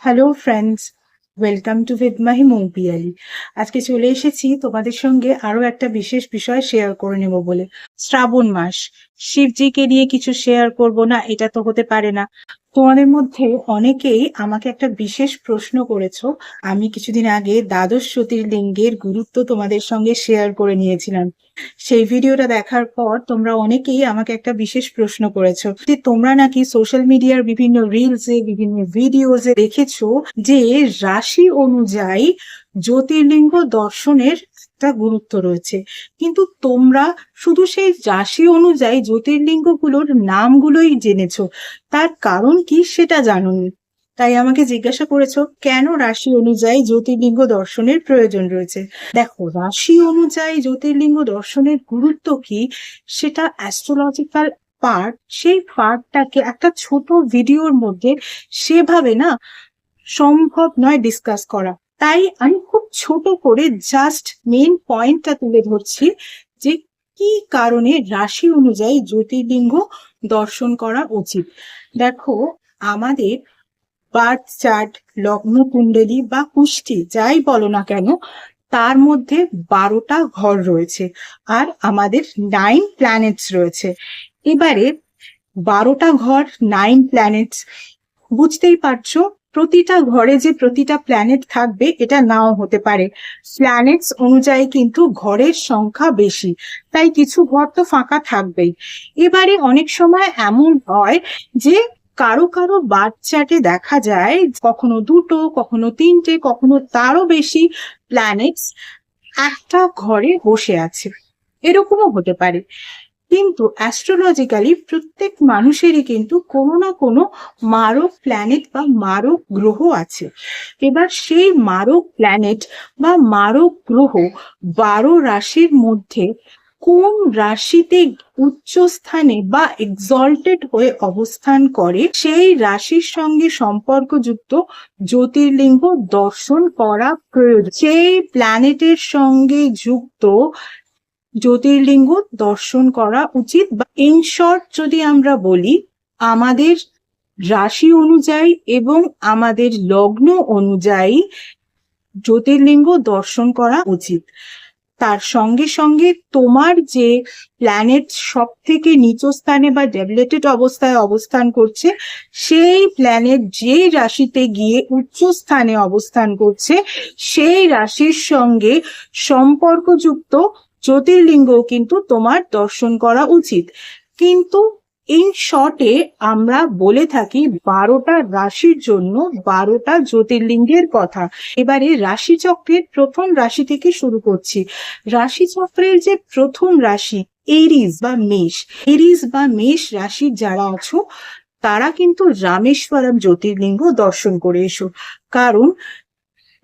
Hello friends welcome to Mahi Moupiyali আজকে চলে এসেছি তোমাদের সঙ্গে আরও একটা বিশেষ বিষয় শেয়ার করে নেব বলে। শ্রাবণ মাস। শিবজিকে নিয়ে কিছু শেয়ার করব না, এটা তো হতে পারে না। তোমাদের মধ্যে অনেকেই আমাকে একটা বিশেষ প্রশ্ন করেছ। আমি কিছুদিন আগে দ্বাদশ জ্যোতির্লিঙ্গের গুরুত্ব তোমাদের সঙ্গে শেয়ার করে নিয়েছিলাম। সেই ভিডিওটা দেখার পর তোমরা অনেকেই আমাকে একটা বিশেষ প্রশ্ন করেছ যে তোমরা নাকি সোশ্যাল মিডিয়ার বিভিন্ন রিলসে বিভিন্ন ভিডিওসে দেখেছ যে রাশি অনুযায়ী জ্যোতির্লিঙ্গ দর্শনের একটা গুরুত্ব রয়েছে। কিন্তু তোমরা শুধু সেই রাশি অনুযায়ী জ্যোতির্লিঙ্গগুলোর নামগুলোই জেনেছো। তার কারণ কি সেটা জানোনি। তাই আমাকে জিজ্ঞাসা করেছ, কেন রাশি অনুযায়ী জ্যোতির্লিঙ্গ দর্শনের প্রয়োজন রয়েছে? দেখো, রাশি অনুযায়ী জ্যোতির্লিঙ্গ দর্শনের গুরুত্ব কি? সেটা অ্যাস্ট্রোলজিক্যাল পার্ট সেই পার্টটাকে একটা ছোট ভিডিওর মধ্যে সেভাবে না সম্ভব নয় ডিসকাস করা। তাই আমি খুব ছোট করে জাস্ট মেন পয়েন্টটা তুলে ধরছি যে কি কারণে রাশি অনুযায়ী জ্যোতির্লিঙ্গ দর্শন করা উচিত। দেখো, আমাদের বার্থ চার্ট লগ্ন কুণ্ডলী বা কুষ্টি, যাই বলো না কেন, তার মধ্যে বারোটা ঘর রয়েছে আর আমাদের নাইন প্ল্যানেটস রয়েছে। এবারে বারোটা ঘর নাইন প্ল্যানেটস বুঝতেই পারছ, প্রতিটা ঘরে যে প্রতিটা প্ল্যানেট থাকবে, এটা নাও হতে পারে। প্ল্যানেটস অনুযায়ী কিন্তু ঘরের সংখ্যা বেশি, তাই কিছু ঘর তো ফাঁকা থাকবেই। এবারে অনেক সময় এমন হয় যে কারও কারও বাচ্চাটে দেখা যায় কখনো দুটো, কখনো তিনটে, কখনো তারও বেশি প্ল্যানেটস একটা ঘরে বসে আছে। এরকমও হতে পারে। কিন্তু অ্যাস্ট্রোলজিক্যালি প্রত্যেক মানুষেরই কিন্তু কোনো না কোনো মারক প্ল্যানেট বা মারক গ্রহ আছে। এবার সেই মারক প্ল্যানেট বা মারক গ্রহ বারো রাশির মধ্যে কোন রাশিতে উচ্চ স্থানে বা এক্সল্টেড হয়ে অবস্থান করে, সেই রাশির সঙ্গে সম্পর্কযুক্ত জ্যোতির্লিঙ্গ দর্শন করা প্রয়োজন। সেই প্ল্যানেটের সঙ্গে যুক্ত জ্যোতির্লিঙ্গ দর্শন করা উচিত বা ইন শর্ট যদি আমরা বলি, আমাদের রাশি অনুযায়ী এবং আমাদের লগ্ন অনুযায়ী জ্যোতির্লিঙ্গ দর্শন করা উচিত। তার সঙ্গে সঙ্গে তোমার যে প্ল্যানেট সব থেকে নিচস্থানে বা ডেভেলেটেড অবস্থায় অবস্থান করছে, সেই প্ল্যানেট যে রাশিতে গিয়ে উচ্চ স্থানে অবস্থান করছে, সেই রাশির সঙ্গে সম্পর্কযুক্ত জ্যোতির্লিঙ্গও কিন্তু তোমার দর্শন করা উচিত। কিন্তু ইন শর্টে আমরা বলে থাকি বারোটা রাশির জন্য বারোটা জ্যোতির্লিঙ্গের কথা। এবারে রাশি চক্রের প্রথম রাশি থেকে শুরু করছি। রাশি চক্রের যে প্রথম রাশি, এরিস বা মেষ, এরিস বা মেষ রাশির যারা আছো, তারা কিন্তু রামেশ্বরম জ্যোতির্লিঙ্গ দর্শন করে এসো। কারণ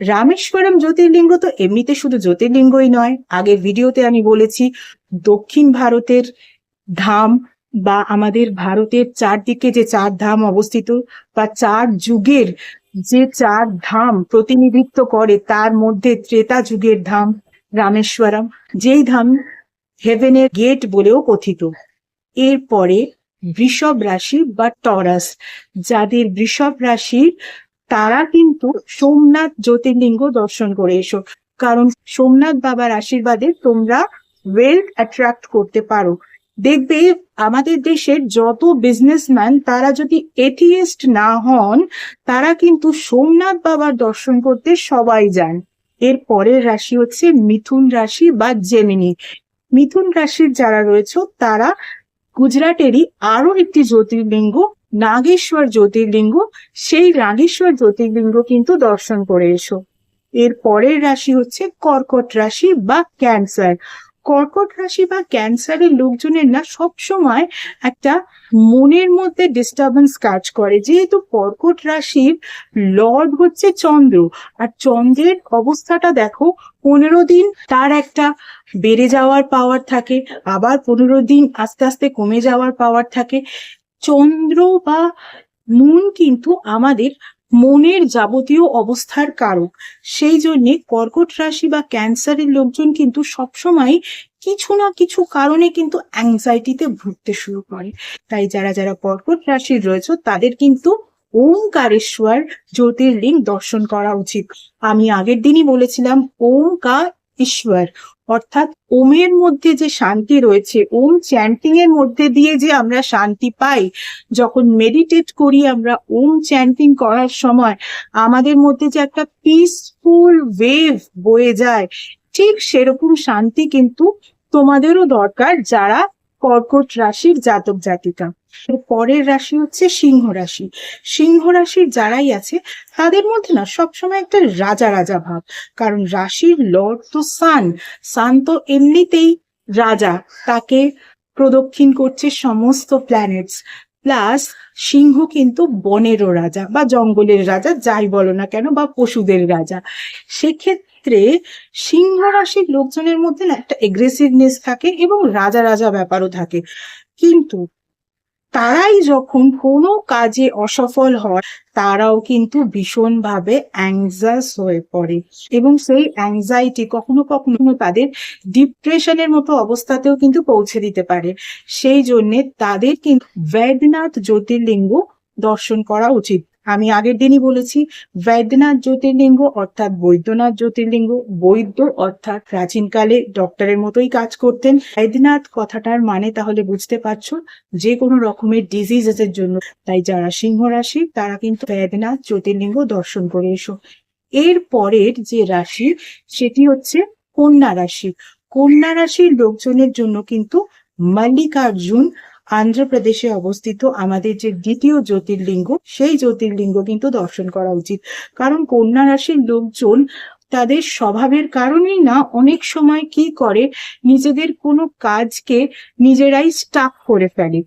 রামেশ্বরম জ্যোতির্লিঙ্গ তো এমনিতে শুধু জ্যোতির্লিঙ্গই নয়, আগের ভিডিওতে আমি বলেছি দক্ষিণ ভারতের ধাম বা আমাদের ভারতের চারদিকে যে চার ধাম অবস্থিত বা চার যুগের যে চার ধাম প্রতিনিধিত্ব করে, তার মধ্যে ত্রেতা যুগের ধাম রামেশ্বরম, যেই ধাম হেভেনের গেট বলেও কথিত। এরপরে বৃষভ রাশি বা টরাস, যাদের বৃষভ রাশির তারা কিন্তু সোমনাথ জ্যোতির্লিঙ্গ দর্শন করে এসো। কারণ সোমনাথ বাবার আশীর্বাদে তোমরা ওয়েলথ অ্যাট্রাক্ট করতে পারো। দেখবে আমাদের দেশের যত বিজনেসম্যান তারা যদি এথিয়েস্ট না হন, তারা কিন্তু সোমনাথ বাবার দর্শন করতে সবাই যান। এর পরের রাশি হচ্ছে মিথুন রাশি বা জেমিনি মিথুন রাশির যারা রয়েছে, তারা গুজরাটেরই আরও একটি জ্যোতির্লিঙ্গ, নাগেশ্বর জ্যোতির্লিঙ্গ, সেই নাগেশ্বর জ্যোতির্লিঙ্গ কিন্তু দর্শন করে এসো। এর পরের রাশি হচ্ছে কর্কট রাশি বা ক্যান্সার কর্কট রাশি বা ক্যান্সারের লোকজনের না সব সময় একটা মনের মধ্যে ডিস্টারবেন্স কাজ করে। যেহেতু কর্কট রাশির লর্ড হচ্ছে চন্দ্র, আর চন্দ্রের অবস্থাটা দেখো পনেরো দিন তার একটা বেড়ে যাওয়ার পাওয়ার থাকে, আবার পনেরো দিন আস্তে আস্তে কমে যাওয়ার পাওয়ার থাকে। চন্দ্র বা মুন কিন্তু আমাদের মনের যাবতীয় অবস্থার কারক। সেই জন্যে কর্কট রাশি বা ক্যান্সারের লোকজন কিন্তু সবসময় কিছু না কিছু কারণে কিন্তু অ্যাংজাইটিতে ভুগতে শুরু করে। তাই যারা যারা কর্কট রাশির রয়েছে, তাদের কিন্তু ওমকারেশ্বর জ্যোতির্লিঙ্গ দর্শন করা উচিত। আমি আগের দিনই বলেছিলাম ওমকা ঈশ্বর। অর্থাৎ ওমের মধ্যে যে শান্তি রয়েছে, ওম চ্যান্টিং এর মধ্যে দিয়ে যে আমরা শান্তি পাই, যখন মেডিটেট করি আমরা ওম চ্যান্টিং করার সময়, আমাদের মধ্যে যে একটা পিসফুল ওয়েভ বয়ে যায়, ঠিক সেরকম শান্তি কিন্তু তোমাদেরও দরকার যারা কর্কট রাশির জাতক জাতিকা। পরের রাশি হচ্ছে সিংহ রাশি। সিংহ রাশির যারাই আছে, তাদের মধ্যে না সবসময় একটা রাজা রাজা ভাব। কারণ রাশির লর্ড তো সান। সান তো এমনিতেই রাজা। তাকে প্রদক্ষিণ করছে সমস্ত প্ল্যানেটস প্লাস সিংহ কিন্তু বনেরও রাজা বা জঙ্গলের রাজা, যাই বলো না কেন, বা পশুদের রাজা। সেক্ষেত্রে সিংহ রাশির লোকজনের মধ্যে না একটা এগ্রেসিভনেস থাকে এবং রাজা রাজা ব্যাপারও থাকে। কিন্তু তারাই যখন কোনো কাজে অসফল হয়, তারাও কিন্তু ভীষণভাবে অ্যাংজাস হয়ে পড়ে এবং সেই অ্যাংজাইটি কখনো কখনো তাদের ডিপ্রেশনের মতো অবস্থাতেও কিন্তু পৌঁছে দিতে পারে। সেই জন্যে তাদের কিন্তু বৈদ্যনাথ জ্যোতির্লিঙ্গ দর্শন করা উচিত। আমি আগের দিনই বলেছি, বৈদ্যনাথ জ্যোতির্লিঙ্গ অর্থাৎ বৈদ্যনাথ জ্যোতির্লিঙ্গ, বৈদ্য অর্থাৎ প্রাচীনকালে ডক্টরের মতোই কাজ করতেন। বৈদ্যনাথ কথাটার মানে তাহলে বুঝতে পারছ, যে কোনো রকমের ডিজিজেসের জন্য। তাই যারা সিংহ রাশি, তারা কিন্তু বৈদ্যনাথ জ্যোতির্লিঙ্গ দর্শন করে এসো। এর পরের যে রাশি, সেটি হচ্ছে কন্যা রাশি। কন্যা রাশির লোকজনের জন্য কিন্তু মল্লিকার্জুন আন্ধ্রপ্রদেশে অবস্থিত আমাদের যে দ্বিতীয় জ্যোতির্লিঙ্গ, সেই জ্যোতির্লিঙ্গ কিন্তু দর্শন করা উচিত। কারণ কন্যা রাশির লোকজন তাদের স্বভাবের কারণেই না অনেক সময় কি করে, নিজেদের কোনো কাজকে নিজেরাই স্টাক করে ফেলে।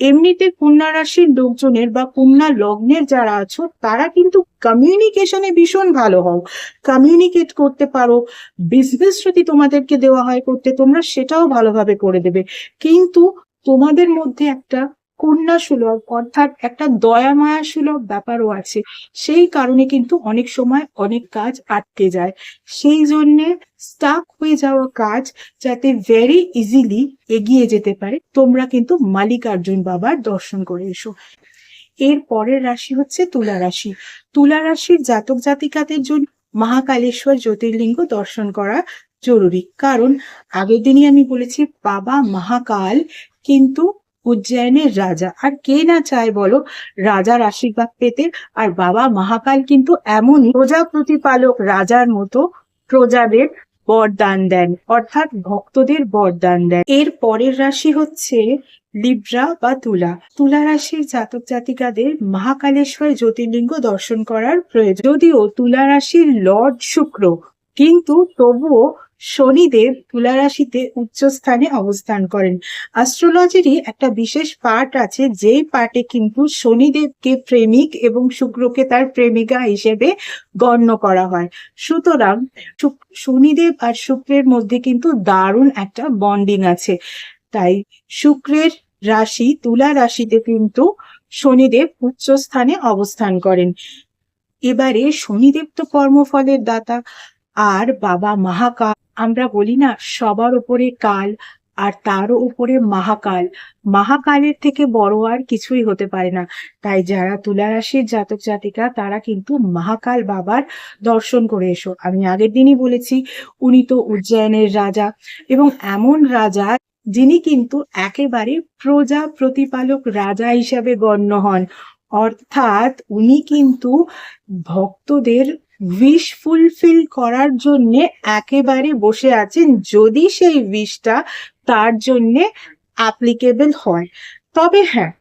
এমনিতে কন্যা রাশির লোকজনের বা কন্যা লগ্নের যারা আছো, তারা কিন্তু কমিউনিকেশনে ভীষণ ভালো হও। কমিউনিকেট করতে পারো বিজনেস যদি তোমাদেরকে দেওয়া হয় করতে, তোমরা সেটাও ভালোভাবে করে দেবে। কিন্তু তোমাদের মধ্যে একটা কন্যা সুলভ অর্থাৎ একটা দয়া মায়া সুলভ ব্যাপারও আছে। সেই কারণে কিন্তু অনেক সময় অনেক কাজ আটকে যায়। সেই জন্যে স্টাক হয়ে যাওয়া কাজ যাতে ভেরি ইজিলি এগিয়ে যেতে পারে, তোমরা কিন্তু মালিকার্জুন বাবার দর্শন করে এসো। এর পরের রাশি হচ্ছে তুলা রাশি। তুলা রাশির জাতক জাতিকাদের জন্য মহাকালেশ্বর জ্যোতির্লিঙ্গ দর্শন করা জরুরি। কারণ আগের দিনই আমি বলেছি, বাবা মহাকাল কিন্তু উজ্জয়নের রাজা, আর কে না চায় বলো? রাজার আশীর্বাদ পেতে, আর বাবা মহাকাল কিন্তু এমনই প্রজা প্রতিপালক রাজার মতো প্রজাদের বরদান দেন, অর্থাৎ ভক্তদের বরদান দেন। এর পরের রাশি হচ্ছে লিব্রা বা তুলা। তুলা রাশির জাতক জাতিকাদের মহাকালেশ্বর জ্যোতির্লিঙ্গ দর্শন করার প্রয়োজন। যদিও তুলা রাশির লর্ড শুক্র, কিন্তু তবুও শনিদেব তুলা রাশিতে উচ্চ স্থানে অবস্থান করেন। অ্যাস্ট্রোলজিরই একটা বিশেষ পার্ট আছে, যেই পার্টে কিন্তু শনিদেবকে প্রেমিক এবং শুক্রকে তার প্রেমিকা হিসেবে গণ্য করা হয়। সুতরাং শনিদেব আর শুক্রের মধ্যে কিন্তু দারুণ একটা বন্ডিং আছে। তাই শুক্রের রাশি, তুলা রাশিতে কিন্তু শনিদেব উচ্চ স্থানে অবস্থান করেন। এবারে শনিদেব তো কর্মফলের দাতা, আর বাবা মহাকাল আমরা বলি না সবার উপরে কাল আর তারও উপরে মহাকাল। মহাকালের থেকে বড় আর কিছুই হতে পারে না। তাই যারা তুলা রাশির জাতক জাতিকা, তারা কিন্তু মহাকাল বাবার দর্শন করে এসো। আমি আগের দিনই বলেছি, উনি তো উজ্জয়নের রাজা এবং এমন রাজা যিনি কিন্তু একেবারে প্রজা প্রতিপালক রাজা হিসাবে গণ্য হন। অর্থাৎ উনি কিন্তু ভক্তদের উইশ ফুলফিল করার জন্য একেবারে বসে আছেন যদি সেই উইশটা তার জন্যে অ্যাপ্লিকেবল হয়। তবে হ্যাঁ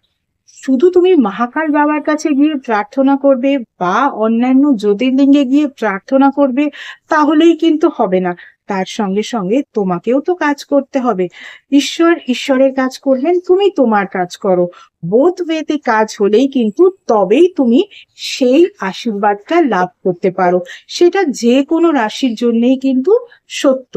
শুধু তুমি মহাকাল বাবার কাছে গিয়ে প্রার্থনা করবে বা অন্যান্য জ্যোতির্লিঙ্গে গিয়ে প্রার্থনা করবে, তাহলেই কিন্তু হবে না। তার সঙ্গে সঙ্গে তোমাকেও তো কাজ করতে হবে। ঈশ্বর ঈশ্বরের কাজ করবেন, তুমি তোমার কাজ করো। বোধ ওয়েতে কাজ হলেই কিন্তু তবেই তুমি সেই আশীর্বাদটা লাভ করতে পারো। সেটা যে কোনো রাশির জন্যেই কিন্তু সত্য।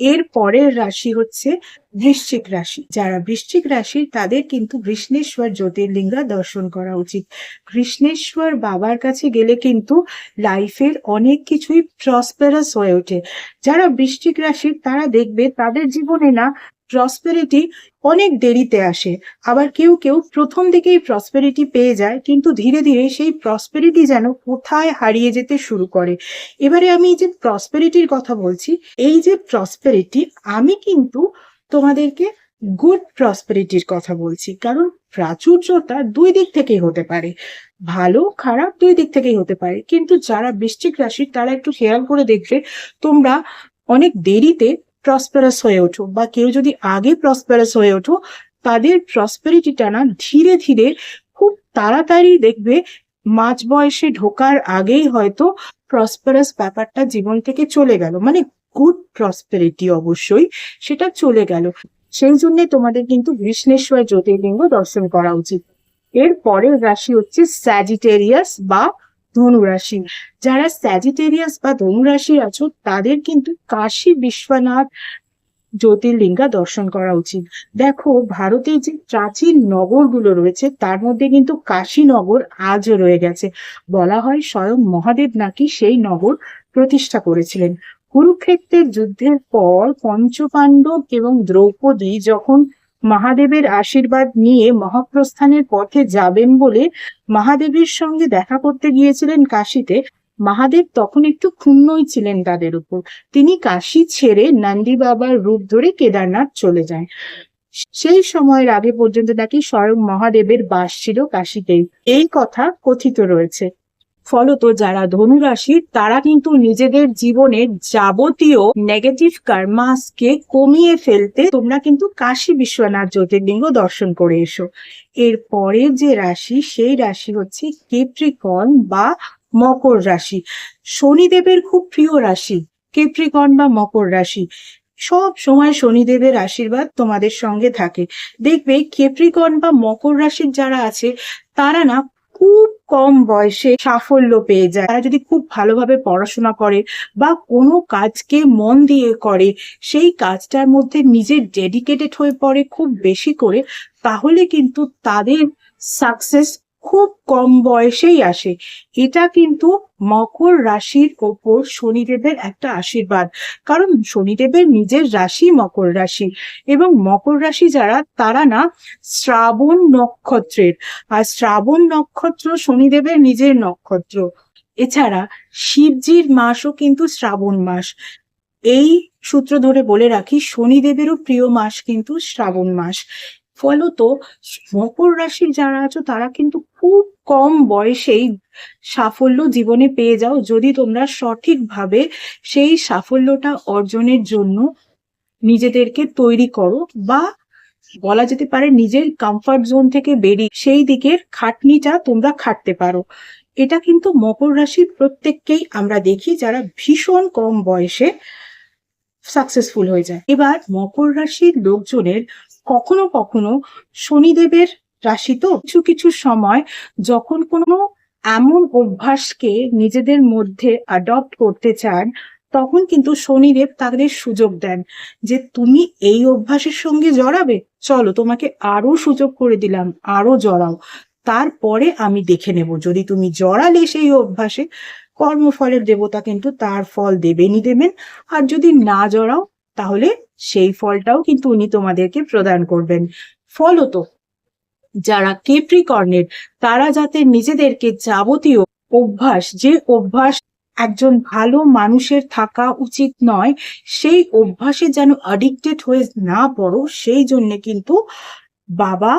এর পরের রাশি হচ্ছে বৃশ্চিক রাশি। যারা বৃশ্চিক রাশি, তাদের কিন্তু কৃষ্ণেশ্বর জ্যোতির্লিঙ্গা দর্শন করা উচিত। কৃষ্ণেশ্বর বাবার কাছে গেলে কিন্তু লাইফের অনেক কিছুই প্রসপেরাস হয়ে ওঠে। যারা বৃশ্চিক রাশির তারা দেখবে তাদের জীবনে না প্রসপেরিটি অনেক দেরিতে আসে। আবার কেউ কেউ প্রথম দিকেই প্রসপেরিটি পেয়ে যায়, কিন্তু ধীরে ধীরে সেই প্রসপেরিটি যেন কোথায় হারিয়ে যেতে শুরু করে। এবারে আমি যে প্রসপেরিটির কথা বলছি, এই যে প্রসপেরিটি আমি কিন্তু তোমাদেরকে গুড প্রসপেরিটির কথা বলছি, কারণ প্রাচুর্যতা দুই দিক থেকেই হতে পারে। ভালো, খারাপ দুই দিক থেকেই হতে পারে, কিন্তু যারা বৃশ্চিক রাশির তারা একটু খেয়াল করে দেখবে, তোমরা অনেক দেরিতে প্রসপেরাস হয়ে ওঠো বা কেউ যদি আগে প্রসপেরাস হয়ে ওঠো, তাদের প্রসপেরিটিটা না ধীরে ধীরে খুব তাড়াতাড়ি দেখবে মাঝ বয়সে ঢোকার আগেই হয়তো প্রসপেরাস ব্যাপারটা জীবন থেকে চলে গেল। মানে গুড প্রসপেরিটি অবশ্যই সেটা চলে গেল। সেই জন্যে তোমাদের কিন্তু কৃষ্ণেশ্বর জ্যোতির্লিঙ্গ দর্শন করা উচিত। এর পরের রাশি হচ্ছে স্যাজিটেরিয়াস বা ধনু রাশি যারা স্যাজিটেরিয়াস বা ধনুরাশি আছো, তাদের কিন্তু কাশী বিশ্বনাথ জ্যোতির্লিঙ্গা দর্শন করা উচিত। দেখো ভারতের যে প্রাচীন নগরগুলো রয়েছে, তার মধ্যে কিন্তু কাশীনগর আজও রয়ে গেছে। বলা হয় স্বয়ং মহাদেব নাকি সেই নগর প্রতিষ্ঠা করেছিলেন। কুরুক্ষেত্রের যুদ্ধের পর পঞ্চপাণ্ডব এবং দ্রৌপদী যখন মহাদেবের আশীর্বাদ নিয়ে মহাপ্রস্থানের পথে যাবেন বলে মহাদেবের সঙ্গে দেখা করতে গিয়েছিলেন কাশীতে। মহাদেব তখন একটু ক্ষুণ্ণই ছিলেন তাদের উপর। তিনি কাশি ছেড়ে নন্দী বাবার রূপ ধরে কেদারনাথ চলে যায় সেই সময়ের আগে পর্যন্ত নাকি স্বয়ং মহাদেবের বাস ছিল কাশীতেই। এই কথা কথিত রয়েছে। ফলত যারা ধনু রাশির তারা কিন্তু নিজেদের জীবনের যাবতীয় নেগেটিভ কার্মাসকে কমিয়ে ফেলতে তোমরা কিন্তু কাশী বিশ্বনাথ জ্যোতির্লিঙ্গ দর্শন করে এসো। এর পরের যে রাশি, সেই রাশি হচ্ছে কেপ্রিকন বা মকর রাশি। শনিদেবের খুব প্রিয় রাশি কেপ্রিকন বা মকর রাশি। সব সময় শনিদেবের আশীর্বাদ তোমাদের সঙ্গে থাকে। দেখবে কেপ্রিকন বা মকর রাশির যারা আছে, তারা না খুব কম বয়সে সাফল্য পেয়ে যায়। তারা যদি খুব ভালোভাবে পড়াশোনা করে বা কোনো কাজকে মন দিয়ে করে, সেই কাজটার মধ্যে নিজের ডেডিকেটেড হয়ে পড়ে খুব বেশি করে, তাহলে কিন্তু তাদের সাকসেস খুব কম বয়সেই আসে। এটা কিন্তু মকর রাশির ওপর শনিদেবের একটা আশীর্বাদ। কারণ শনিদেবের নিজের রাশি মকর রাশি এবং মকর রাশি যারা, তারা না শ্রাবণ নক্ষত্রের। আর শ্রাবণ নক্ষত্র শনিদেবের নিজের নক্ষত্র। এছাড়া শিবজির মাসও কিন্তু শ্রাবণ মাস। এই সূত্র ধরে বলে রাখি, শনিদেবেরও প্রিয় মাস কিন্তু শ্রাবণ মাস। ফলত মকর রাশির যারা আছো, তারা কিন্তু খুব কম বয়সেই সাফল্য জীবনে পেয়ে যাও। যদি তোমরা সঠিকভাবে সেই সাফল্যটা অর্জনের জন্য নিজেদেরকে তৈরি করো বা বলা যেতে পারে নিজের কমফর্ট জোন থেকে বেরিয়ে সেই দিকের খাটনিটা তোমরা খাটতে পারো। এটা কিন্তু মকর রাশির প্রত্যেককেই আমরা দেখি যারা ভীষণ কম বয়সে সাকসেসফুল হয়ে যায়। এবার মকর রাশির লোকজনের কখনো কখনো শনিদেবের রাশি তো কিছু কিছু সময় যখন কোনো এমন অভ্যাসকে নিজেদের মধ্যে অ্যাডপ্ট করতে চান, তখন কিন্তু শনিদেব তাদের সুযোগ দেন যে তুমি এই অভ্যাসের সঙ্গে জড়াবে। চলো তোমাকে আরও সুযোগ করে দিলাম, আরও জড়াও। তারপরে আমি দেখে নেব। যদি তুমি জড়ালে সেই অভ্যাসে, কর্মফলের দেবতা কিন্তু তার ফল দেবেনই দেবেন। আর যদি না জড়াও, তাহলে সেই ফলটাও কিন্তু উনি তোমাদেরকে প্রদান করবেন। ফলত, যারা কেপ্রিকর্ণের তারা যাতে নিজেদেরকে যাবতীয় অভ্যাস, যে অভ্যাস একজন ভালো মানুষের থাকা উচিত নয়, সেই অভ্যাসে যেন অ্যাডিক্টেড হয়ে না পড়ো, সেই জন্য কিন্তু বাবা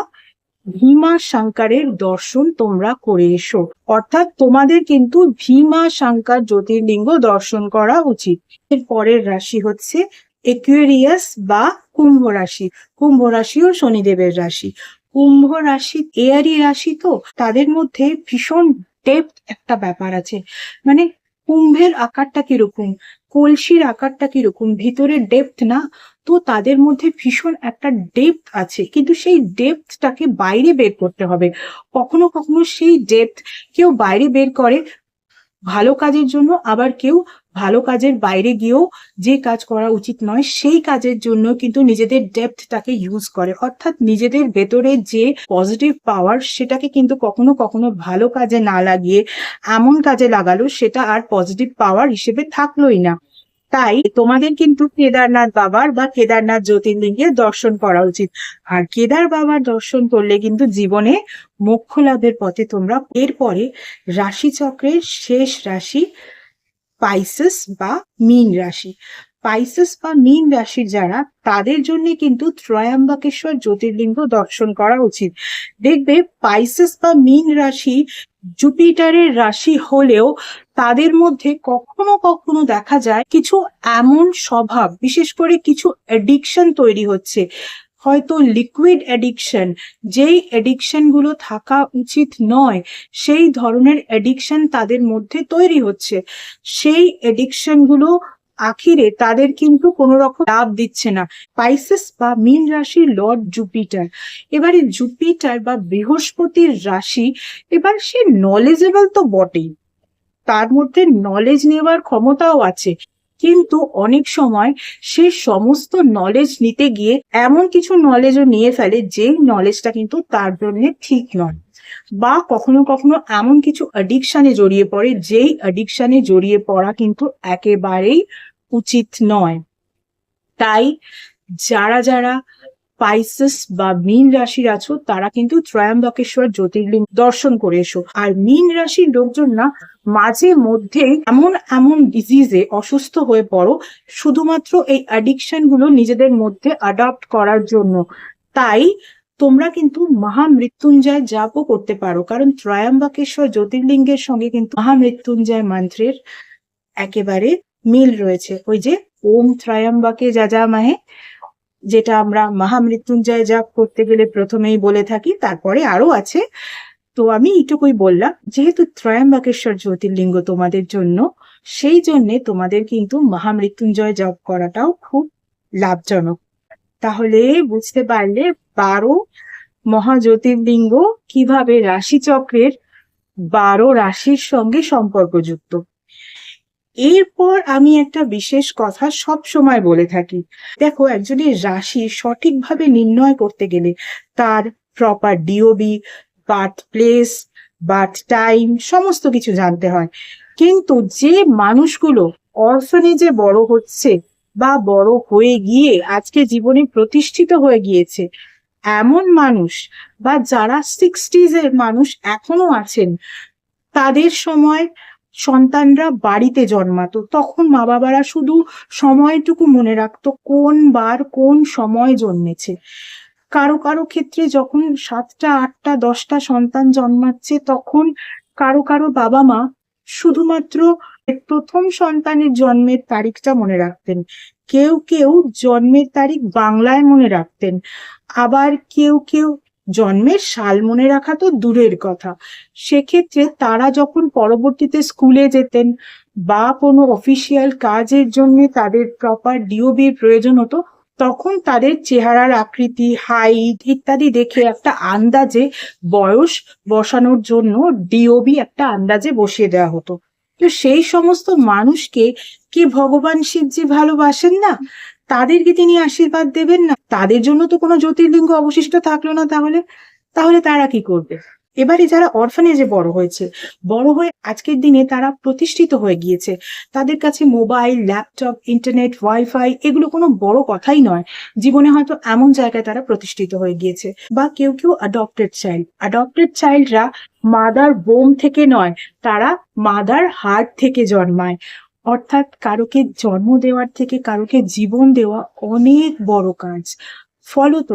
ভীমা শঙ্করের দর্শন তোমরা করে এসো। অর্থাৎ তোমাদের কিন্তু ভীমা শঙ্কর জ্যোতির্লিঙ্গ দর্শন করা উচিত। এর পরের রাশি হচ্ছে একুয়েরিয়াস বা কুম্ভ রাশি। কুম্ভ রাশিও শনিদেবের রাশি। কুম্ভ রাশি এয়ারি রাশি তো, তাদের মধ্যে ভীষণ ডেপথ একটা ব্যাপার আছে। মানে কুম্ভের আকারটা কীরকম, কলসির আকারটা কীরকম, ভিতরে ডেপথ না, তো তাদের মধ্যে ভীষণ একটা ডেপথ আছে। কিন্তু সেই ডেপথটাকে বাইরে বের করতে হবে। কখনো কখনো সেই ডেপথ কেউ বাইরে বের করে ভালো কাজের জন্য, আবার কেউ ভালো কাজের বাইরে গিয়েও যে কাজ করা উচিত নয়, সেই কাজের জন্য কিন্তু নিজেদের ডেপথটাকে ইউজ করে। অর্থাৎ নিজেদের ভেতরে যে পজিটিভ পাওয়ার সেটাকে কিন্তু কখনো কখনো ভালো কাজে না লাগিয়ে এমন কাজে লাগালো সেটা আর পজিটিভ পাওয়ার হিসেবে থাকলোই না। তাই তোমাদের কিন্তু কেদারনাথ বাবার বা কেদারনাথ জ্যোতির্লিঙ্গের দর্শন করা উচিত। আর কেদার বাবার দর্শন করলে কিন্তু জীবনে মোক্ষ লাভের পথে তোমরা এরপরে রাশিচক্রের শেষ রাশি পাইসেস বা মীন রাশি পাইসেস বা মীন রাশির যারা, তাদের জন্য কিন্তু ত্রয়াম্বকেশ্বর জ্যোতির্লিঙ্গ দর্শন করা উচিত। দেখবে পাইসেস বা মীন রাশি জুপিটারের রাশি হলেও তাদের মধ্যে কখনো কখনো দেখা যায় কিছু এমন স্বভাব, বিশেষ করে কিছু অ্যাডিকশন তৈরি হচ্ছে। হয়তো লিকুইড অ্যাডিকশন যেই অ্যাডিকশনগুলো থাকা উচিত নয়, সেই ধরনের অ্যাডিকশন তাদের মধ্যে তৈরি হচ্ছে। সেই অ্যাডিকশনগুলো আখিরে তাদের কিন্তু কোনো রকম লাভ দিচ্ছে না। পাইসেস বা মীন রাশির লর্ড জুপিটার এবারে জুপিটার বা বৃহস্পতির রাশি, এবার সে নলেজেবল তো বটেই। তার মধ্যে নলেজ নেওয়ার ক্ষমতাও আছে। কিন্তু অনেক সময় সে সমস্ত নলেজ নিতে গিয়ে এমন কিছু নলেজও নিয়ে ফেলে যে নলেজটা কিন্তু তার জন্য ঠিক নয়। বা কখনো কখনো এমন কিছু অ্যাডিকশানে জড়িয়ে পড়ে, যেই অ্যাডিকশানে জড়িয়ে পড়া কিন্তু একেবারেই উচিত নয়। তাই যারা যারা পাইসেস বা মীন রাশির আছো, তারা কিন্তু ত্রয়ম্বকেশ্বর জ্যোতির্লিঙ্গ দর্শন করে এসো। আর মীন রাশির লোকজন না, মাঝে মধ্যে এমন এমন ডিজিজে অসুস্থ হয়ে পড়ো, শুধুমাত্র এই অ্যাডিকশনগুলো নিজেদের মধ্যে অ্যাডপ্ট করার জন্য। তাই তোমরা কিন্তু মহামৃত্যুঞ্জয় জাপও করতে পারো, কারণ ত্রয়াম্বকেশ্বর জ্যোতির্লিঙ্গের সঙ্গে কিন্তু মহামৃত্যুঞ্জয় মন্ত্রের একেবারে মিল রয়েছে। ওই যে, ওম ত্রয়াম্বকে যা যা মাহে যেটা আমরা মহামৃত্যুঞ্জয় জাপ করতে গেলে প্রথমেই বলে থাকি, তারপরে আরও আছে। তো আমি এইটুকুই বললাম, যেহেতু ত্রয়াম্বকেশ্বর জ্যোতির্লিঙ্গ তোমাদের জন্য, সেই জন্যে তোমাদের কিন্তু মহামৃত্যুঞ্জয় জপ করাটাও খুব লাভজনক। তাহলে বুঝতে পারলে বারো মহাজ্যোতির্লিঙ্গ কীভাবে রাশিচক্রের বারো রাশির সঙ্গে সম্পর্কযুক্ত? এরপর আমি একটা বিশেষ কথা সব সময় বলে থাকি। দেখো, একজনের রাশি সঠিকভাবে নির্ণয় করতে গেলে তার proper DOB birth place birth time সমস্ত কিছু জানতে হয়। কিন্তু যে মানুষগুলো অরফানেজে বড় হচ্ছে বা বড় হয়ে গিয়ে আজকে জীবনে প্রতিষ্ঠিত হয়ে গিয়েছে, এমন মানুষ বা যারা সিক্সটিজ এর মানুষ এখনও আছেন, তাদের সময় সন্তানরা বাড়িতে জন্মাতো, তখন মা বাবারা শুধু সময়টুকু মনে রাখতো কোন বার কোন সময় জন্মেছে। কারও কারও ক্ষেত্রে যখন সাতটা, আটটা, দশটা সন্তান জন্মাচ্ছে, তখন কারও কারও বাবা মা শুধুমাত্র প্রথম সন্তানের জন্মের তারিখটা মনে রাখতেন। কেউ কেউ জন্মের তারিখ বাংলায় মনে রাখতেন। আবার কেউ কেউ জন্মের সাল মনে রাখা তো দূরের কথা। সেক্ষেত্রে তারা যখন পরবর্তীতে স্কুলে যেতেন বা কোনো অফিসিয়াল কাজের জন্য তাদের প্রপার ডিওবির প্রয়োজন হতো, তখন তাদের চেহারার আকৃতি হাইট ইত্যাদি দেখে একটা আন্দাজে বয়স বসানোর জন্য ডিওবি একটা আন্দাজে বসিয়ে দেওয়া হতো। তো সেই সমস্ত মানুষকে কি ভগবান শিবজি ভালোবাসেন না? তাদেরকে তিনি আশীর্বাদ দেবেন না। তাদের জন্য তো কোনো জ্যোতির্লিঙ্গ অবশিষ্ট থাকল না তাহলে। তাহলে তারা কি করবে? এবারে যারা অরফানেজে বড় হয়েছে, বড় হয়ে আজকের দিনে তারা প্রতিষ্ঠিত হয়ে গিয়েছে। তাদের কাছে মোবাইল ল্যাপটপ ইন্টারনেট ওয়াইফাই এগুলো কোনো বড় কথাই নয়। জীবনে হয়তো এমন জায়গায় তারা প্রতিষ্ঠিত হয়ে গিয়েছে। বা কেউ কেউ অ্যাডপ্টেড চাইল্ড অ্যাডপ্টেড চাইল্ডরা মাদার বোম থেকে নয়, তারা মাদার হার্ট থেকে জন্মায়। অর্থাৎ কারোকে জন্ম দেওয়ার থেকে কারোকে জীবন দেওয়া অনেক বড় কাজ। ফলত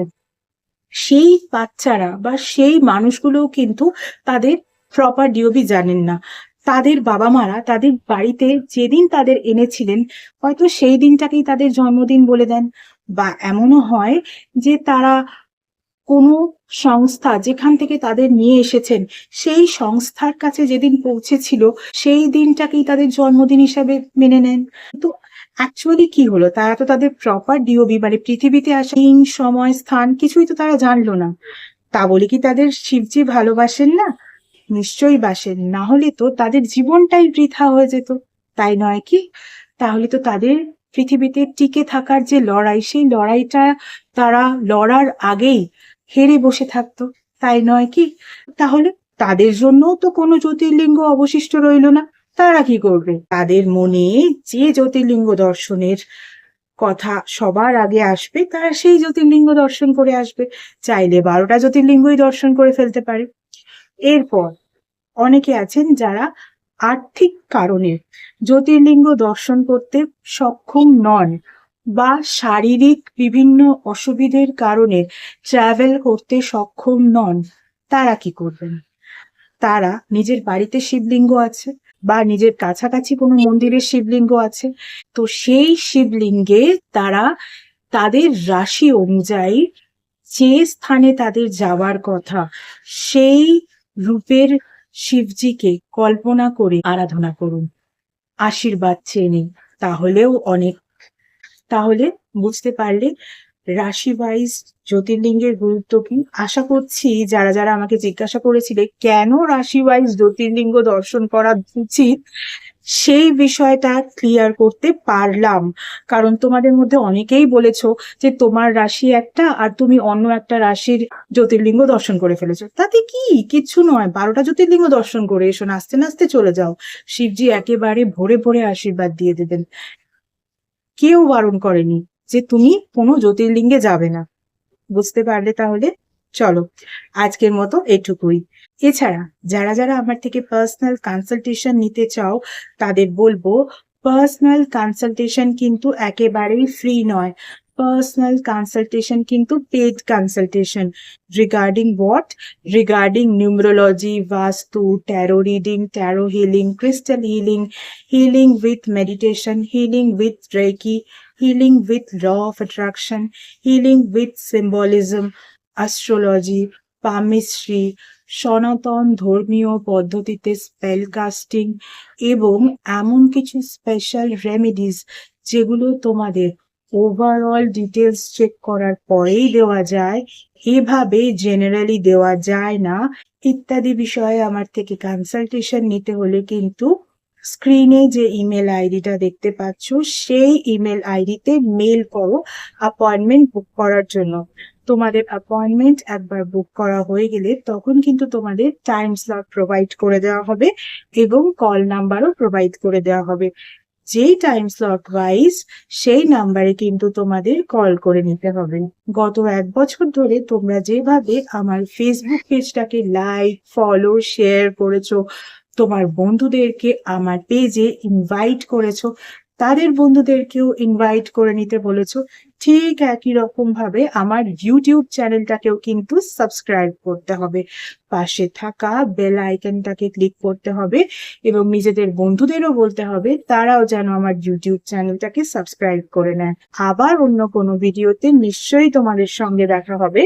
সেই বাচ্চারা বা সেই মানুষগুলোও কিন্তু তাদের প্রপার ডিওবি জানেন না। তাদের বাবা মারা তাদের বাড়িতে যেদিন তাদের এনেছিলেন, হয়তো সেই দিনটাকেই তাদের জন্মদিন বলে দেন। বা এমনও হয় যে তারা কোনো সংস্থা যেখান থেকে তাদের নিয়ে এসেছেন, সেই সংস্থার কাছে যেদিন পৌঁছেছিল, সেই দিনটাকেই তাদের জন্মদিন হিসাবে মেনে নেন। কিন্তু অ্যাকচুয়ালি কি হলো? তারা তো তাদের প্রপার ডিওবি মানে পৃথিবীতে আসা দিন, সময়, স্থান কিছুই তো তারা জানলো না। তা বলে কি তাদের শিবজি ভালোবাসেন না? নিশ্চয়ই বাসেন, না হলে তো তাদের জীবনটাই বৃথা হয়ে যেত। তাই নয় কি? তাহলে তো তাদের পৃথিবীতে টিকে থাকার যে লড়াই, সেই লড়াইটা তারা লড়ার আগেই হেরে বসে থাকতো। তাই নয় কি? তাহলে তাদের জন্যও তো কোনো জ্যোতির্লিঙ্গ অবশিষ্ট রইল না। তারা কি করবে? তাদের মনে যে জ্যোতির্লিঙ্গ দর্শনের কথা সবার আগে আসবে, তারা সেই জ্যোতির্লিঙ্গ দর্শন করে আসবে। চাইলে বারোটা জ্যোতির্লিঙ্গই দর্শন করে ফেলতে পারে। এরপর অনেকে আছেন যারা আর্থিক কারণে জ্যোতির্লিঙ্গ দর্শন করতে সক্ষম নন। বা শারীরিক বিভিন্ন অসুবিধের কারণে ট্রাভেল করতে সক্ষম নন, তারা কি করবেন? তারা নিজের বাড়িতে শিবলিঙ্গ আছে বা নিজের কাছাকাছি কোনো মন্দিরের শিবলিঙ্গ আছে। তো সেই শিবলিঙ্গে তারা তাদের রাশি অনুযায়ী যে স্থানে তাদের যাওয়ার কথা, সেই রূপের শিবজিকে কল্পনা করে আরাধনা করুন। আশীর্বাদ চেয়ে তাহলেও অনেক তাহলে বুঝতে পারলে রাশি ওয়াইজ জ্যোতির্লিঙ্গের গুরুত্ব কি? আশা করছি যারা যারা আমাকে জিজ্ঞাসা করেছিলে কেন রাশি ওয়াইজ জ্যোতির্লিঙ্গ দর্শন করা উচিত, সেই বিষয়টা ক্লিয়ার করতে পারলাম। কারণ তোমাদের মধ্যে অনেকেই বলেছ যে তোমার রাশি একটা আর তুমি অন্য একটা রাশির জ্যোতির্লিঙ্গ দর্শন করে ফেলেছো। তাতে কি? কিচ্ছু নয়। বারোটা জ্যোতির্লিঙ্গ দর্শন করে এসো, নাচতে নাচতে চলে যাও। শিবজি একেবারে ভরে ভরে আশীর্বাদ দিয়ে দেবেন। কেউ বারণ করেনি যে তুমি কোনো জ্যোতির্লিঙ্গে যাবে না। বুঝতে পারলে তাহলে? চলো, আজকের মতো এটুকুই। এছাড়া, যারা যারা আমার থেকে পার্সোনাল কনসালটেশন নিতে চাও, তাদের বলব পার্সোনাল কনসালটেশন কিন্তু একেবারেই ফ্রি নয়। পার্সোনাল কনসালটেশন কিন্তু paid consultation regarding what regarding numerology vastu tarot reading tarot healing crystal healing healing with meditation, healing with Reiki, healing with law of attraction, healing with symbolism, astrology, palmistry, সনাতন ধর্মীয় পদ্ধতিতে spell casting এবং এমন কিছু special remedies যেগুলো তোমাদের overall details check করার পরেই দেওয়া যায়, এভাবে জেনারেলি দেওয়া যায় না, ইত্যাদি বিষয়ে আমার থেকে কনসালটেশন নিতে হলে কিন্তু স্ক্রিনে যে ইমেল আইডিটা দেখতে পাচ্ছ, সেই ইমেল আইডিতে মেল করো অ্যাপয়েন্টমেন্ট বুক করার জন্য। তোমাদের অ্যাপয়েন্টমেন্ট একবার বুক করা হয়ে গেলে তখন কিন্তু তোমাদের টাইম স্লট প্রোভাইড করে দেওয়া হবে এবং কল নাম্বারও প্রোভাইড করে দেওয়া হবে। যেই টাইম স্লট ওয়াইজ সেই নাম্বারে কিন্তু তোমাদের কল করে নিতে হবে। গত এক বছর ধরে তোমরা যেভাবে আমার ফেসবুক পেজটাকে লাইক ফলো শেয়ার করেছ, তোমার বন্ধুদেরকে আমার পেজে ইনভাইট করেছ, তাদের বন্ধুদেরকেও ইনভাইট করে নিতে বলেছ ঠিক একই রকম ভাবে আমার ইউটিউব চ্যানেলটাকেও কিন্তু সাবস্ক্রাইব করতে হবে। পাশে থাকা বেল আইকনটাকে ক্লিক করতে হবে এবং নিজেদের বন্ধুদেরও বলতে হবে, তারাও যেন আমার ইউটিউব চ্যানেলটাকে সাবস্ক্রাইব করে নেয়। আবার অন্য কোনো ভিডিওতে নিশ্চয়ই তোমাদের সঙ্গে দেখা হবে।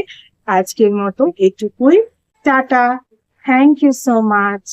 আজকের মতো এটুকুই। Tata. Thank you so much